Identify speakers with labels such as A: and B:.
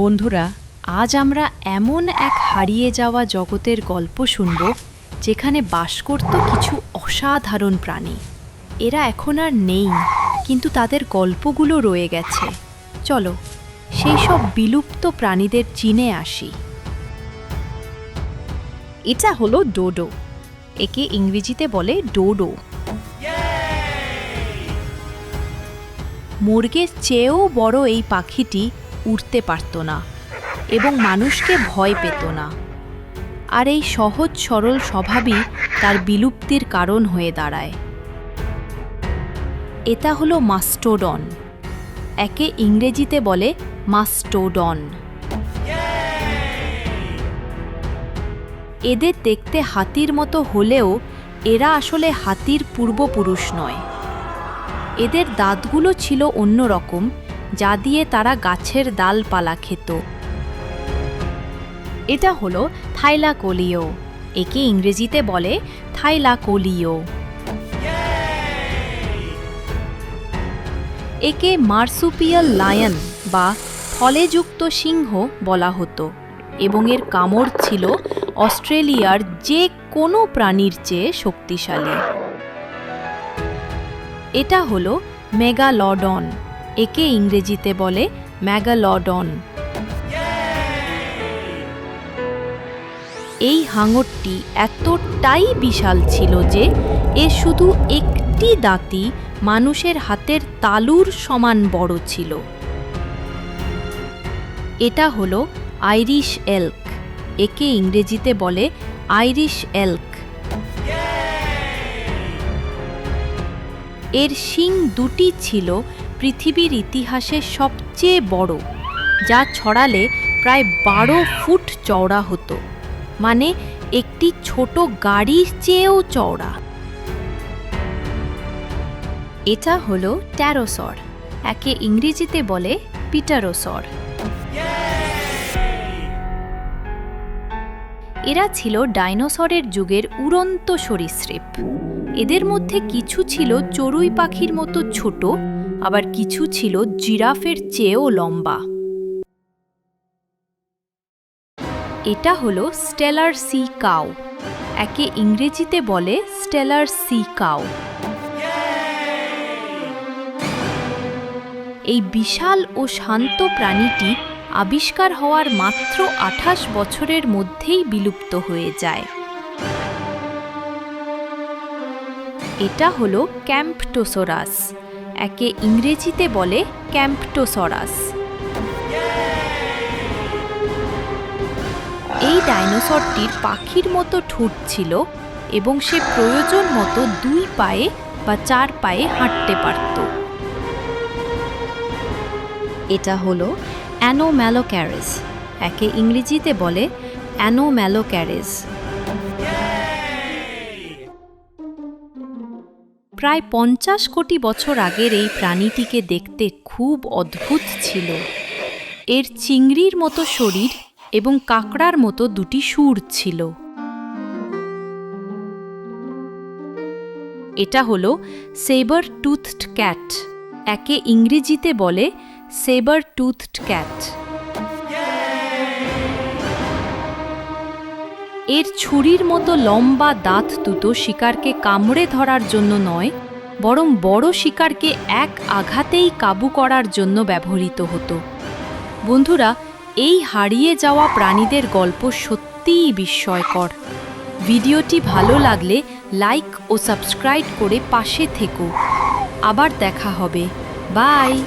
A: বন্ধুরা, আজ আমরা এমন এক হারিয়ে যাওয়া জগতের গল্প শুনব, যেখানে বাস করত কিছু অসাধারণ প্রাণী। এরা এখন আর নেই, কিন্তু তাদের গল্পগুলো রয়ে গেছে। চলো, সেই সব বিলুপ্ত প্রাণীদের চিনে আসি। এটা হলো ডোডো, একে ইংরেজিতে বলে ডোডো। মুরগের চেয়েও বড় এই পাখিটি উড়তে পারত না এবং মানুষকে ভয় পেত না। আর এই সহজ সরল স্বভাবই তার বিলুপ্তির কারণ হয়ে দাঁড়ায়। এটা হলো মাস্টোডন, একে ইংরেজিতে বলে মাস্টোডন। এদের দেখতে হাতির মতো হলেও এরা আসলে হাতির পূর্বপুরুষ নয়। এদের দাঁতগুলো ছিল অন্যরকম যা দিয়ে তারা গাছের ডালপালা খেত। এটা হলো থাইলাকোলিও। একে ইংরেজিতে বলে থাইলাকোলিও। একে মার্সুপিয়াল লায়ন বা ফলেযুক্ত সিংহ বলা হতো এবং এর কামড় ছিল অস্ট্রেলিয়ার যে কোনো প্রাণীর চেয়ে শক্তিশালী। এটা হলো মেগালডন। একে ইংরেজিতে বলে ম্যাগালডন। এই হাঙরটি এতটাই বিশাল ছিল যে এ শুধু একটি দাঁতি মানুষের হাতের তালুর সমান বড় ছিল। এটা হলো আইরিশ এল্ক, একে ইংরেজিতে বলে আইরিশ এল্ক। এর শিং দুটি ছিল পৃথিবীর ইতিহাসে সবচেয়ে বড়, যা ছড়ালে প্রায় বারো ফুট চওড়া হতো মানে একটি ছোট গাড়ির চেয়েও চওড়া। এটা হলো ট্যারোসর, একে ইংরেজিতে বলে পিটারোসর। এরা ছিল ডাইনোসরের যুগের উড়ন্ত সরীসৃপ। এদের মধ্যে কিছু ছিল চড়ুই পাখির মতো ছোট আবার কিছু ছিল জিরাফের চেয়েও লম্বা। এটা হলো স্টেলার সি কাউ। একে ইংরেজিতে বলে স্টেলার সি কাউ। এই বিশাল ও শান্ত প্রাণীটি আবিষ্কার হওয়ার মাত্র আঠাশ বছরের মধ্যেই বিলুপ্ত হয়ে যায়। এটা হলো ক্যাম্পটোসোরাস। একে ইংরেজিতে বলে ক্যাম্পটোসরাস। এই ডাইনোসরটির পাখির মতো ঠোঁট ছিল এবং সে প্রয়োজন মতো দুই পায়ে বা চার পায়ে হাঁটতে পারত। এটা হলো অ্যানোম্যালোক্যারেস একে ইংরেজিতে বলে অ্যানোম্যালোক্যারেস প্রায় পঞ্চাশ কোটি বছর আগের এই প্রাণীটিকে দেখতে খুব অদ্ভুত ছিল। এর চিংড়ির মতো শরীর এবং কাঁকড়ার মতো দুটি সুর ছিল। এটা হলো সেবার টুথড ক্যাট একে ইংরেজিতে বলে সেবার টুথড ক্যাট এর ছুরির মতো লম্বা দাঁত দুটো শিকারকে কামড়ে ধরার জন্য নয়, বরং বড় শিকারকে এক আঘাতেই কাবু করার জন্য ব্যবহৃত হতো। বন্ধুরা, এই হারিয়ে যাওয়া প্রাণীদের গল্প সত্যিই বিস্ময়কর। ভিডিওটি ভালো লাগলে লাইক ও সাবস্ক্রাইব করে পাশে থেকো। আবার দেখা হবে। বাই!